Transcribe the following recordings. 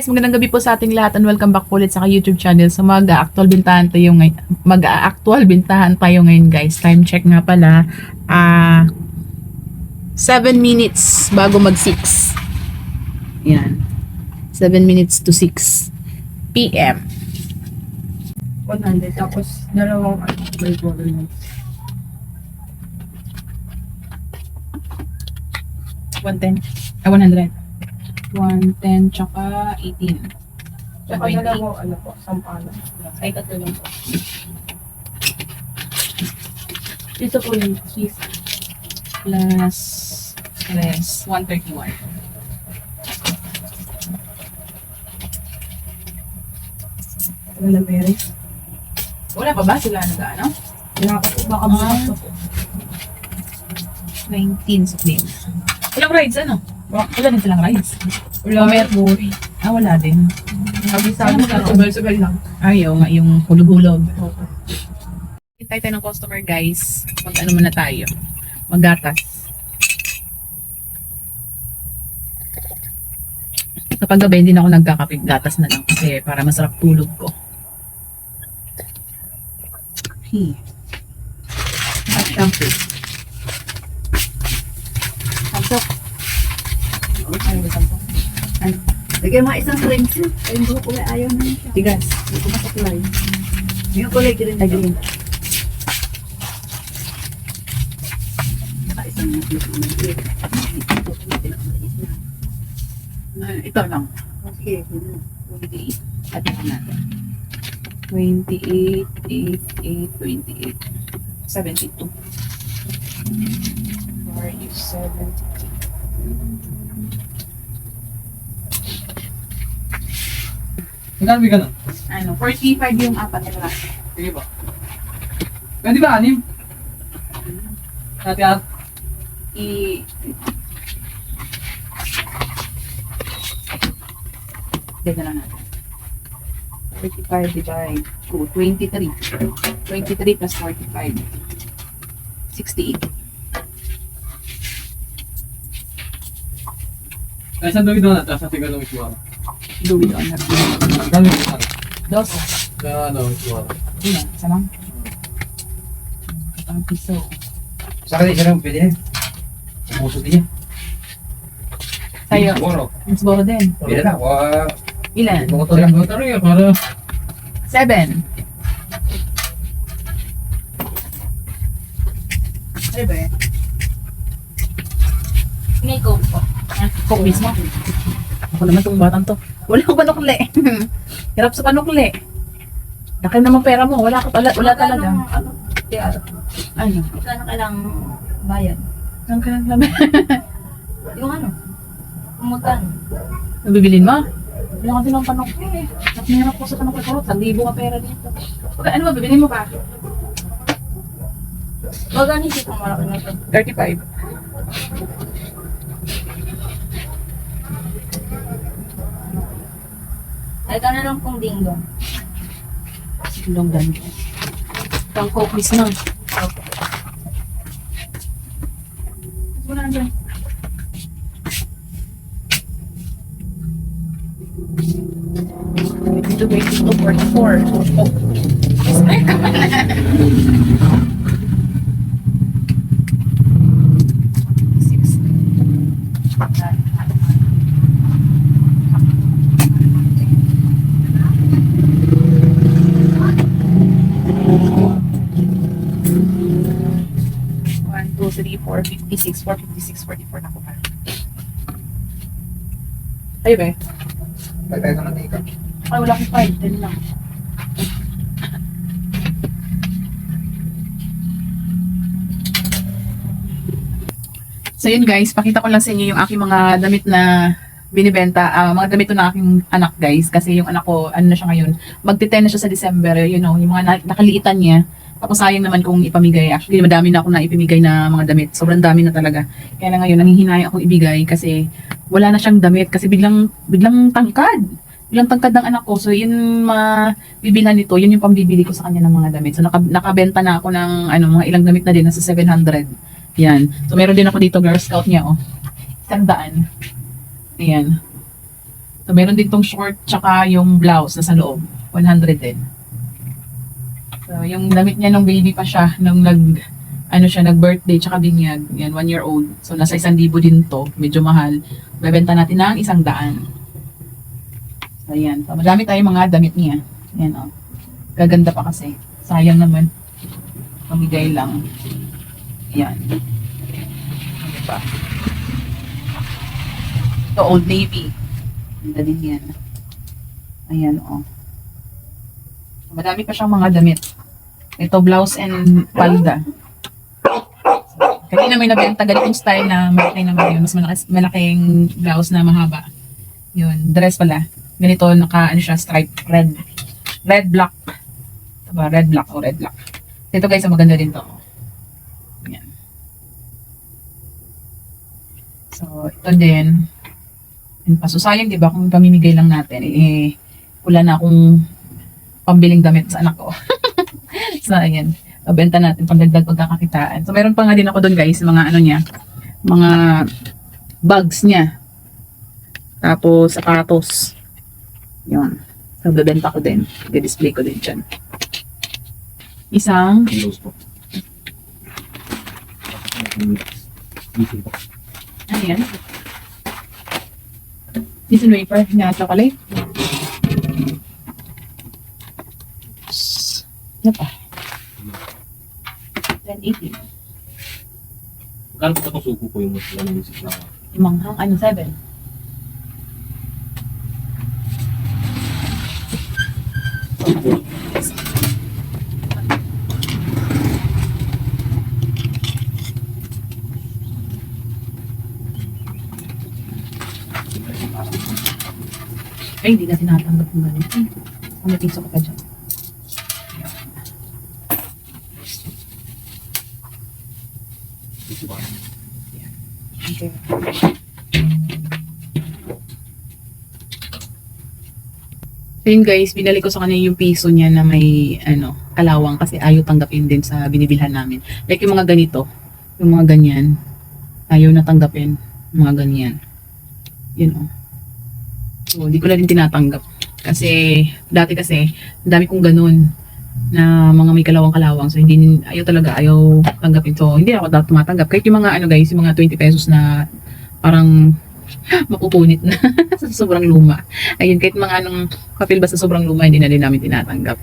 Guys, magandang gabi po sa ating lahat and welcome back po ulit sa YouTube channel. So mag-actual bintahan tayo ngayon. Mag-actual bintahan tayo ngayon guys. Time check nga pala. Ah 7 minutes bago mag 6. Yan. 7 minutes to 6 PM. 100 tapos dalawang ano, may government. 110. Ah, 100. 110 tsaka 18. Tsaka 20. dalawang ano po, sampana. Ay, tatlo lang po. Dito po yung cheese. Plus, plus 131. Wala pere. Wala pa ba sila nag ano? Wala pa po, baka Ah. bukas pa po. 19 sa claim. Ilang rides ano? Wala din silang rides. Wala Umer. buri. Ah, wala din. Sabi sa amin, sabay-sabay lang. Ayaw nga, yung hulog-hulog. Hintay tayo ng customer guys. Mag ano muna tayo. Maggatas. Kapag gabi, hindi na ako nagkakapit gatas na lang kasi para masarap tulog ko. Hey. At shampoo. Ano ba sampok? Ano? Lagyan mga isang drinks. Ayun ko kulay ayaw na siya. Tigas. Hindi ko makakulay. Yung kulay green. Ay, green. Saka isang green. Ah, ito lang. Okay. yun. 28. At ito natin. 28, 8, 8, 28. 72. Where you 70. Magkano may ganun? Ano, 45 yung apat na lang. Sige po. Pwede ba anim? Dati at I... Dito lang natin. 45 divide 2, 23. 23 plus 45. 68. Kaya saan David na tapos natin ganun isuwa. Do it on her. Isuwa? Dos. Kaya ano isuwa. Yun isa lang. Katang piso. Sa akin, isa lang, pwede na. Puso din niya. Sa'yo, Siguro. mas din. Pwede na. Wa, Ilan? Motor lang. Motor para Seven. Ano ba yan? May coke po. Coke mismo. Ako naman tong batang to. Wala akong panukli. Hirap sa panukli. Laki naman pera mo. Wala, ka, wala, wala talaga. Ano? Ano? Magkano kailang bayad? Ang kailang labi. Yung ano? Umutan. Nabibilin mo? Wala kasi ng panukli eh. At meron ko sa panukli ko. Sandibo ka pera dito. Okay, ano ba? Bibilin mo pa? Magkano si kung malaki na ito? 35. Ay, ka na lang pong dinggo. Silong dan. Pang coke mismo. Wala na dyan. Dito, dito, 44. Oh. Ay, Six. One, two, three, four, fifty-six, four, fifty-six, forty-four. Naku pa. Ay, ba? tayo tayo sa mantika. Ay, wala akong five. Ten lang. So yun guys, pakita ko lang sa inyo yung aking mga damit na binibenta, ah, mga damit ng aking anak guys, kasi yung anak ko, ano na siya ngayon, magti-10 na siya sa December, you know, yung mga na- nakaliitan niya, tapos sayang naman kung ipamigay, actually madami na ako na ipamigay na mga damit, sobrang dami na talaga, kaya na ngayon, nanghihinayang akong ibigay, kasi wala na siyang damit, kasi biglang, biglang tangkad, biglang tangkad ng anak ko, so yun mabibilan nito, yun yung pambibili ko sa kanya ng mga damit, so naka, nakabenta na ako ng, ano, mga ilang damit na din, nasa 700, yan, so meron din ako dito, Girl Scout niya, oh, isang daan, Ayan. So, meron din tong short, tsaka yung blouse na sa loob. 100 din. So, yung damit niya nung baby pa siya, nung nag, ano siya, nag-birthday, tsaka binyag. Yan, one year old. So, nasa isang libo din to. Medyo mahal. Bebenta natin ng isang daan. So, ayan. So, madami tayong mga damit niya. Yan, oh. Gaganda pa kasi. Sayang naman. Pamigay lang. Yan. Pa? Ito, Old Navy. Ganda din yan. Ayan, oh. Madami pa siyang mga damit. Ito, blouse and palda. Kanina may nabenta ganitong style na malaki naman yun. Mas malaki, malaking blouse na mahaba. Yun, dress pala. Ganito, naka, ano siya, stripe, red. Red, black. Diba? Red, black o red, black. Ito guys, maganda din to. Yan. So, ito din. Yun pa. So, sayang, di ba, kung pamimigay lang natin, eh, wala na akong pambiling damit sa anak ko. so, ayan. Mabenta natin pagdagdag pagkakakitaan. So, meron pa nga din ako doon guys, mga ano niya, mga bags niya. Tapos, sapatos. Yun. So, bebenta ko din. I-display ko din dyan. Isang Close po. Ano yan? Season wafer na chocolate. Ano pa? 1080. Magkano po itong suko ko yung mas ano yung six na Limanghang, ano, 7. Ay, hindi na tinatanggap ng ganito. Piso ka pa dyan. So yun guys, binalik ko sa kanya yung piso niya na may ano, kalawang kasi ayaw tanggapin din sa binibilhan namin. Like yung mga ganito, yung mga ganyan, ayaw na tanggapin, mga ganyan. Yun oh. So, hindi ko na rin tinatanggap. Kasi, dati kasi, dami kong ganun na mga may kalawang-kalawang. So, hindi, ayaw talaga, ayaw tanggapin. So, hindi ako dapat tumatanggap. Kahit yung mga, ano guys, yung mga 20 pesos na parang mapupunit na sa sobrang luma. Ayun, kahit mga anong kapil ba sa sobrang luma, hindi na din namin tinatanggap.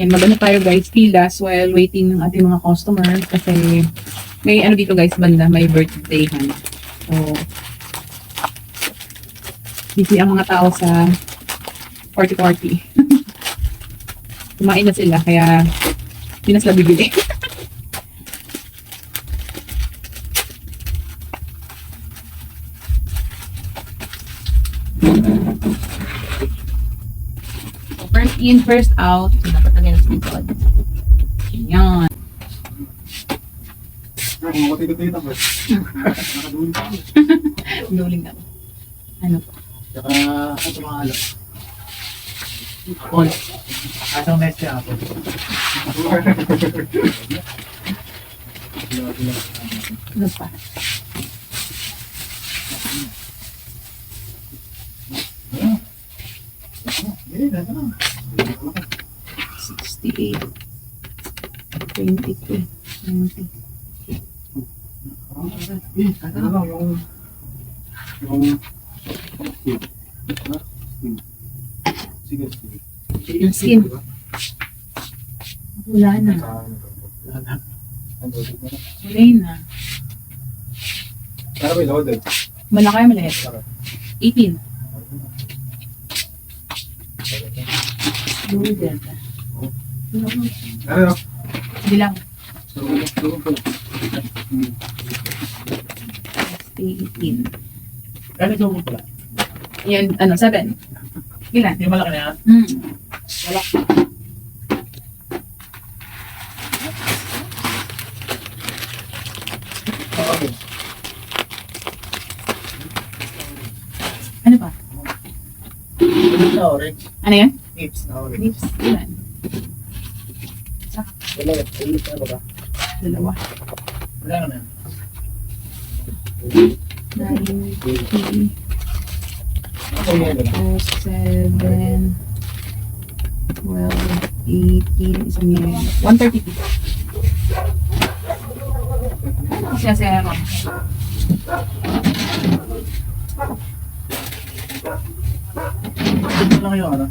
Yan, magano tayo guys, pilas while waiting ng ating mga customers kasi may ano dito guys, banda, may birthday han. So, busy ang mga tao sa 40-40. Kumain na sila, kaya hindi na sila bibili. So, first in, first out. So, dapat lagyan sa likod. Yan. Duling na. Ano po? Saka, ito mga alam. All. Asang next siya ako. Ano pa? Eh, nasa na. 68. 22. 90. Eh, ano lang yung... Skin. Wala na. Wala na. Loaded. Malaki o maliit? 18. Ano? Hindi lang. Tulong po. 18. Kaya ito mo pala. Yan, ano, 7. Ilan? Yung malaki na yan. Hmm. Okay. Ano? Ano orange? Ano yan? Nips na. Ilan? Ulit na ba? Dalawa. Wala na yan. 90. 4, 7, 12, 18, isang yelo. 130 pesos. Siya zero. Ito lang yung ano.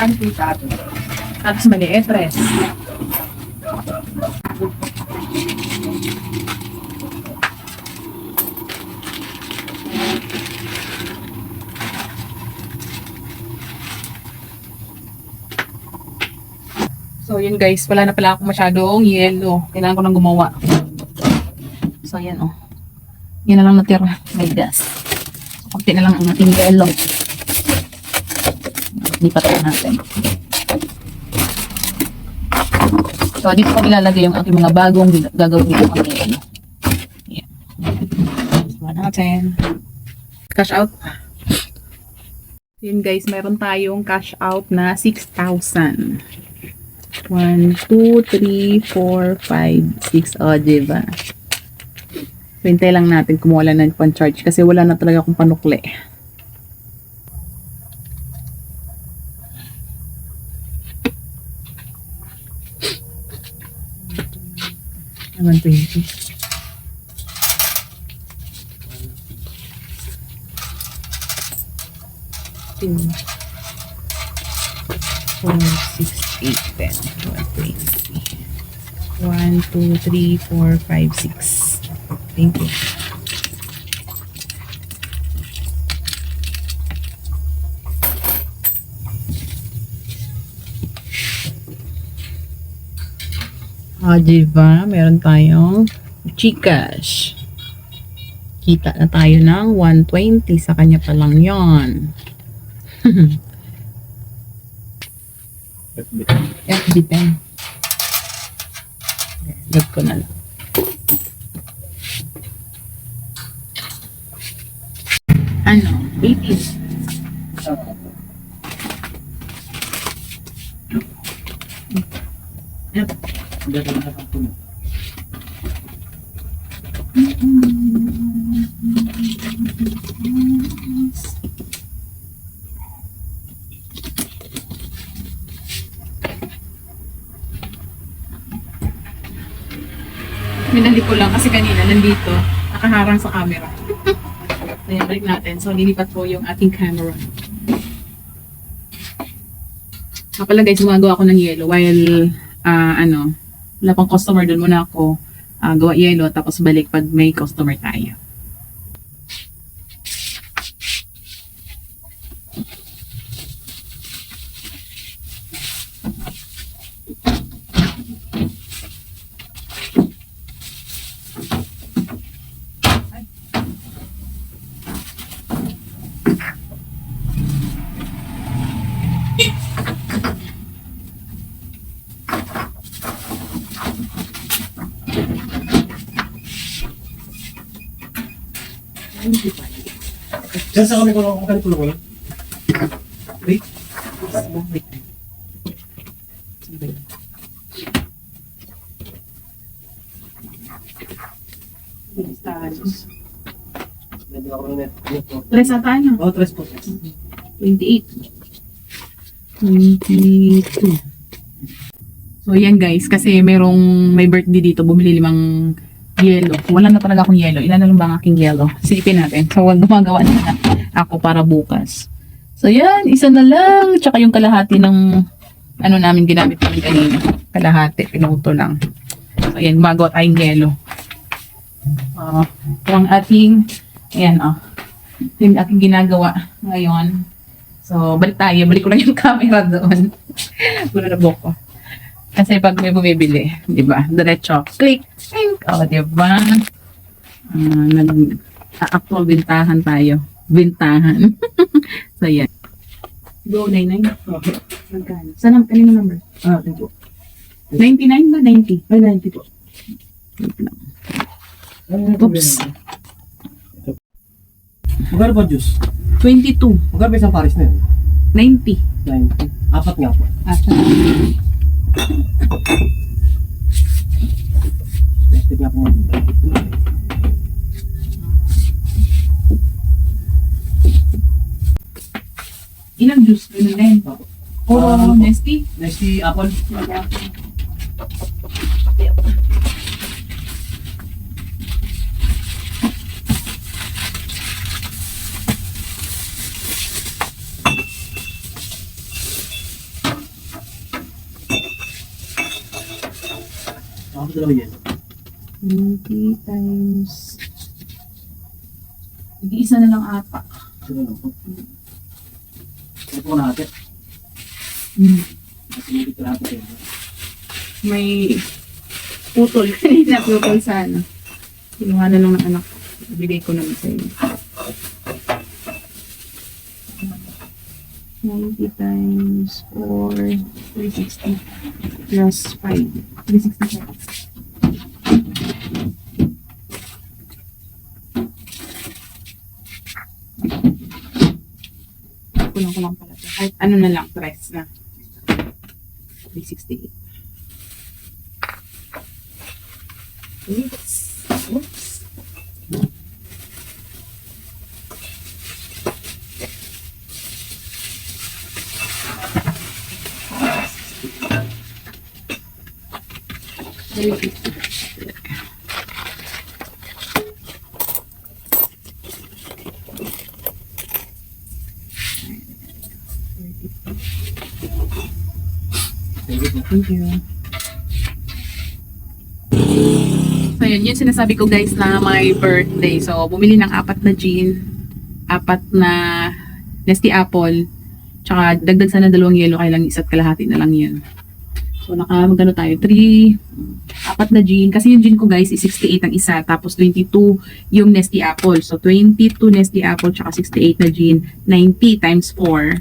Yan po tato. Tapos maliit, 3. So, yun guys. Wala na pala ako masyadong yellow. Kailangan ko nang gumawa. So, yan oh. Yan na lang natira. May gas. So, konti na lang ang ating yellow. Lipat na natin. So, dito ko nilalagay yung aking mga bagong gagawin mga yelo. Yan. Lipat natin. Cash out. Yun guys, meron tayong cash out na 6,000. 1, 2, 3, 4, 5, 6. O, diba? So, hintay lang natin kumuha ng pan-charge kasi wala na talaga akong panukli. Naman 20. Two. Four, six, eight, ten, twelve, twenty. One, two, three, four, five, six. Thank you. Ah, diba? Meron tayong Gcash. Kita na tayo ng 120 sa kanya pa lang yon. FB 10. Log ko na lang. Ano? 18. Dito na sa puno. Minali ko lang kasi kanina nandito, nakaharang sa camera. Ayan, balik natin. So, lilipat po yung ating camera. Pala guys, gumagawa ako ng yellow while, ah, ano, wala pang customer doon muna ako ah, gawa yellow tapos balik pag may customer tayo. Diyan sa kami ko lang, kami ko lang. Wait. Wait. Net. Tres ata ano? Oh, tres po. 28. 22. So, yan guys. Kasi merong may birthday dito. Bumili limang yellow. Wala na talaga akong yellow. Ilan na lang ba ang aking yellow? Silipin natin. So, gumagawa na ako para bukas. So, yan. Isa na lang. Tsaka yung kalahati ng ano namin ginamit namin kanina. Kalahati. Pinuto lang. So, yan. Gumagawa tayong yellow. Uh, ito ang ating ayan, oh. Yung aking ginagawa ngayon. So, balik tayo. Balik ko lang yung camera doon. Wala na ko. Kasi pag may bumibili, di ba? Diretso, click, click. O, di ba? Uh, nag-actual bintahan tayo. Bintahan. so, yan. Go, 99. Magkano? Saan ang kanino number? Ah, thank you. 99 ba? 90? Ay, 90 po. Wait lang. Oops. Magkano po juice? 22. Magkano ba isang paris na yun? 90. 90. Apat nga po. Asa? Plastic nga po. Ilang juice? Ganun din. Puro Ah, Nesty? Next si Apple. Ako dalawa yan. 20 times... Nag-iisa na lang ata. Sino lang po? Ito natin. Hmm. Hindi ko natin. May putol. Kanina putol sa ano. Kinuha na lang ng anak ko. Ibigay ko naman sa inyo. 90 times 4, 360 plus 5. 365. Kulang ko lang pala. to. Kahit ano na lang, price na. 368. Oops. Oops. Thank you Thank you. So yun, yun sinasabi ko guys na my birthday. So bumili ng apat na gin, apat na Nesty Apple, tsaka dagdag sana dalawang yellow, kaya lang isa't kalahati na lang yun. So naka magkano tayo? 3, apat na gin. Kasi yung gin ko guys is 68 ang isa, tapos 22 yung Nesty Apple. So 22 Nesty Apple, tsaka 68 na gin, 90 times 4.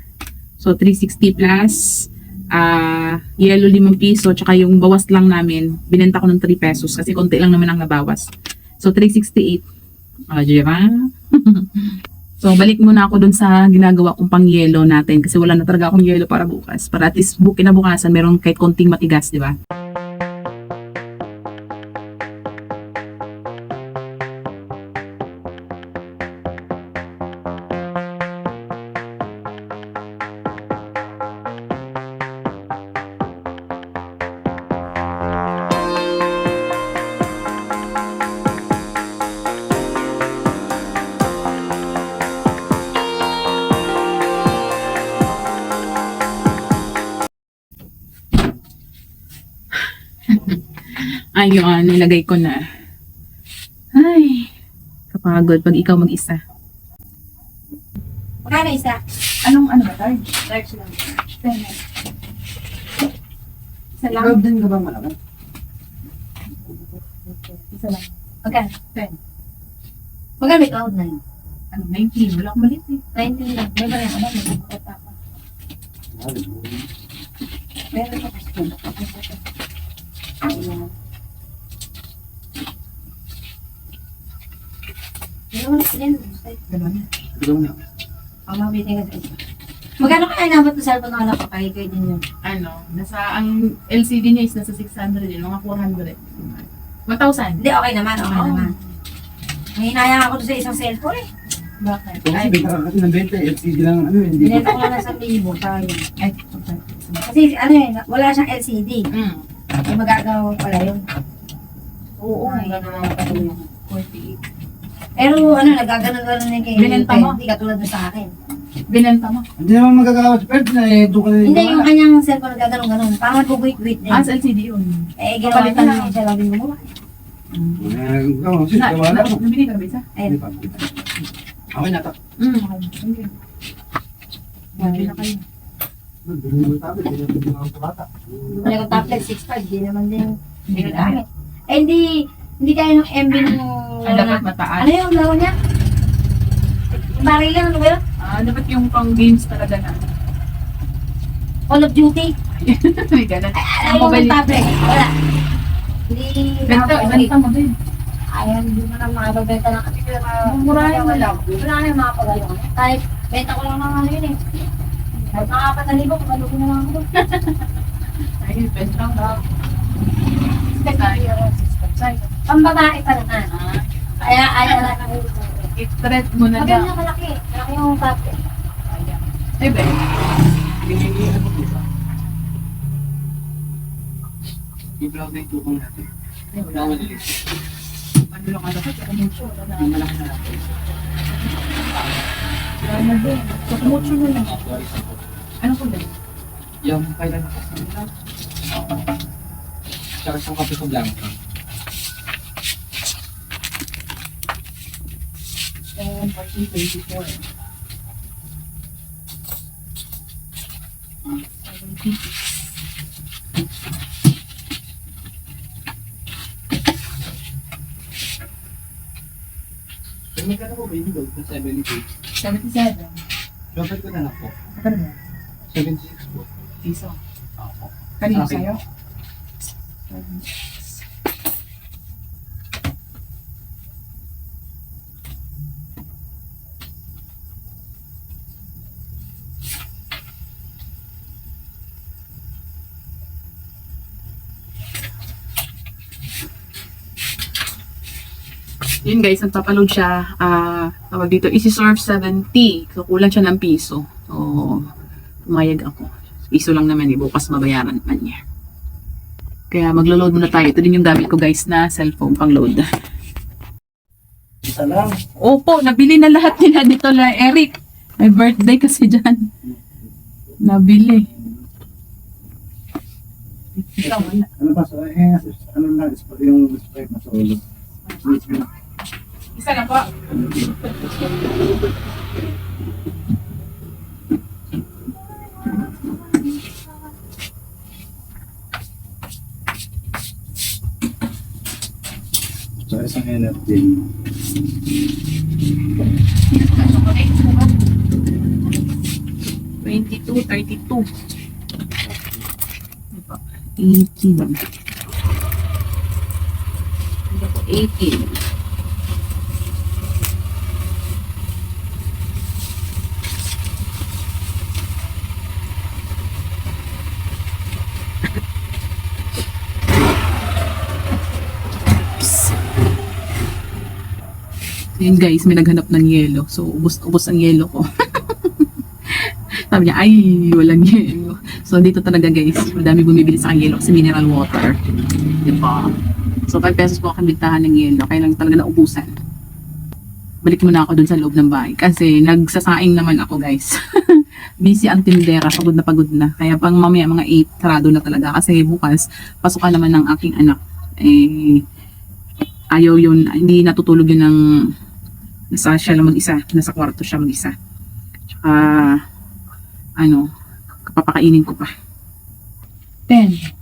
So 360 plus ah yellow 5 piso tsaka yung bawas lang namin binenta ko ng 3 pesos kasi konti lang naman ang nabawas. So 368 ah di so balik muna ako dun sa ginagawa kong pang yellow natin kasi wala na talaga akong yellow para bukas. Para at least bu kinabukasan meron kahit konting matigas di ba nilagay ko na ay kapagod pag ikaw mag-isa Magkano isa? anong ano ba large? Large lang. isa lang Ikaw din ka ba malaki? isa lang Magkano? Ten. Magkano may cloud nine? ano 19 wala akong malit eh 19 lang. May ba yan? Ano? May kota pa. Meron pa kasi. Ayan. Meron pa din. Ganun. Ikaw na. Ang mabitin ka sa isa. Magkano kaya nabot ng cellphone ng anak ko? Kaya kayo din yun. ano, nasa, ang LCD niya is nasa 600 yun, mga 400. 1,000. Hindi, okay naman. Okay Oo. naman. May hinayang ako doon sa isang cellphone eh. Bakit? Kasi benta ka kasi ng benta, LCD lang ano, hindi ko. Binenta ko lang sa libo. Sayang. Ay, okay. Kasi ano eh, wala siyang LCD. Mm. Ay magagawa pala yun. Oo, Ay, nga ganun pala yun. 48. Pero ano, nagaganon ka rin kay Binenta mo? Hindi katulad na sa akin. Binenta mo. Hindi naman magagawa sa pwede na eh, doon ka na Hindi, yung kanyang cellphone nagaganon-ganon. Parang nagbubuit-buit din. Ah, sa LCD yun. Eh, ginawa niya Papalitan na lang. siya lang din gumawa. Eh, ikaw, sige, Na, wala na, ako. nabili ka na ba isa? Ayun. Hindi pa. Okay na to. Mm. Okay. You. Nabili na kayo. Hindi mo tabi, hindi mo tabi ang bata. Wala kang tablet, 6.5. Di naman din. Eh, hindi, hindi kaya ng MB ng... Ang dapat mataas. Ano yung laro niya? Baril lang, ano ba yun? Ah, dapat yung pang games talaga na. Call of Duty. May ganun. Ay, yung mobile. tablet. Wala. Hindi Benta, benta mo din. Ayaw, hindi mo na makababenta ng kasi pero Murahin mo lang. Wala na yung mga pagano. Kahit benta ko lang ng ano yun eh. Kahit pagano ko na lang ako. Ay, benta mo. Pambabae pa naman. Kaya ayaw na lang yung I-thread mo na lang. Maganda malaki. Malaki yung. Ayan. Ay, be. I-vlog na itutong natin. Ay, wala. Ano lang ano ko, tsaka mucho. Wala na. Malaki na natin. Wala na din. Tsaka mucho na lang. Ano ko din? Yung kailan ako. Tsaka isang kape ko blanco. Twenty-four. Seventy. Pero magkano po ba yung gold na 78? Seventy-seven. Dapat ko na lang po. Magkano mo? 76 po. Piso. Ako. Kanino Sa akin sa'yo? po. Yun guys, nagpapaload siya. ah tawag dito, isi-serve 70. So, kulang siya ng piso. So, pumayag ako. Piso lang naman eh. Bukas mabayaran naman niya. Kaya maglo-load muna tayo. Ito din yung gamit ko guys na cellphone pang load. Isa lang. Opo, nabili na lahat nila dito na Eric. May birthday kasi dyan. Nabili. Ikaw, wala. Ano pa? So, eh, ano na, yung Sprite na sa ulo. Isa lang po. So, isang energy. Twenty-two, thirty-two. Diba? Eighteen. Diba? Eighteen. Ayan guys, may naghanap ng yelo. So, ubos-ubos ang yelo ko. Sabi niya, ay, walang yelo. So, dito talaga guys, madami bumibili sa yelo kasi mineral water. Diba? So, 5 pesos po ang bintahan ng yelo. Kaya lang talaga naubusan. Balik muna ako dun sa loob ng bahay. Kasi nagsasaing naman ako guys. Busy ang tindera, pagod na pagod na. Kaya pang mamaya mga 8, sarado na talaga. Kasi bukas, pasukan naman ng aking anak. Eh, ayaw yun, hindi natutulog yun ng nasa siya lang mag-isa, nasa kwarto siya mag-isa. Tsaka, ano, papakainin ko pa. 10.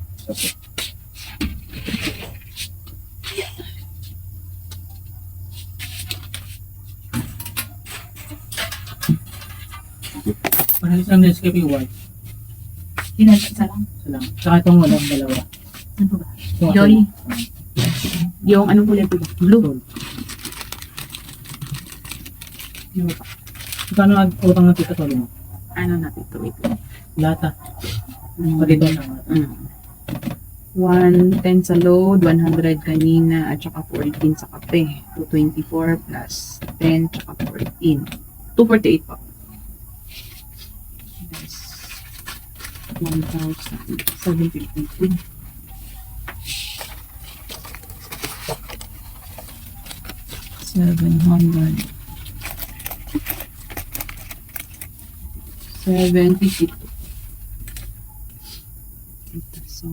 Mahalis lang Nescafe White. Isa lang. Isa lang. Tsaka itong walang dalawa. Ano ba? Yung Joy. Yung anong kulay po ba? Blue. Yung, Magkano ang utang ng tita sa mo? ano natin ito, wait lang. Lata. Mm. Pati ito sa Mm. 110 sa load, 100 kanina, at saka 14 sa kape. 224 plus 10, tsaka 14. 248 po. Yes. 1,752. Seven hundred. Seventy six. Ito, so,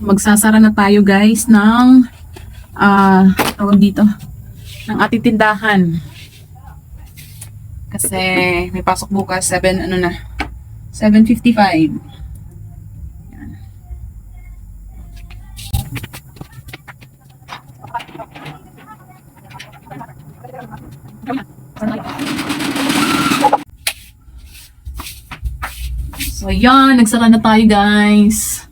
Magsasara na tayo guys ng ah tawag dito ng ating tindahan. Kasi may pasok bukas 7 ano na 755. So, ayan. Nagsara na tayo, guys.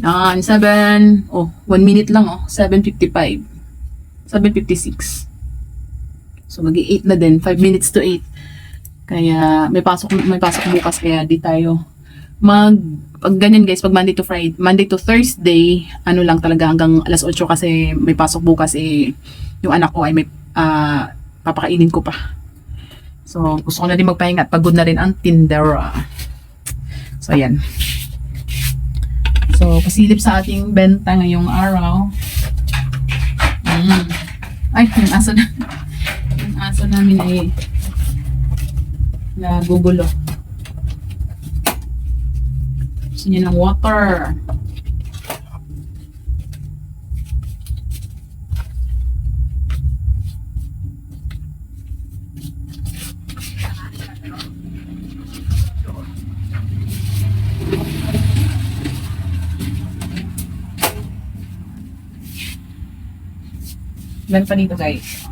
Yan, 7. Oh, 1 minute lang, oh. 7.55. 7.56. So, mag 8 na din. 5 minutes to 8. Kaya, may pasok, may pasok bukas. Kaya, di tayo mag, pag ganyan guys, pag Monday to Friday, Monday to Thursday, ano lang talaga hanggang alas 8 kasi may pasok bukas eh, yung anak ko ay may, ah, papakainin ko pa. So, gusto ko na din magpahinga at pagod na rin ang tindera. So, ayan. So, pasilip sa ating benta ngayong araw. Mm. Ay, yung aso na. yung aso namin ay nagugulo. Gusto niya ng water. Meron pa dito guys.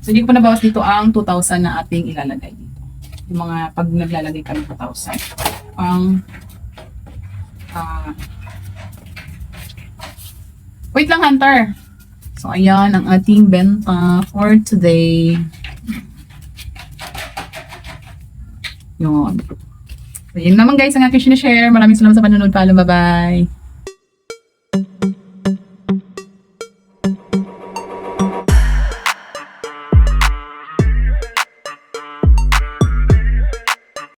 So hindi ko pa nabawas dito ang 2,000 na ating ilalagay dito. Yung mga pag naglalagay kami 2,000. Ang ah Wait lang Hunter. So ayan ang ating benta for today. Yun. So, yun naman guys ang aking sinishare. Maraming salamat sa panonood. Paalam. Bye-bye.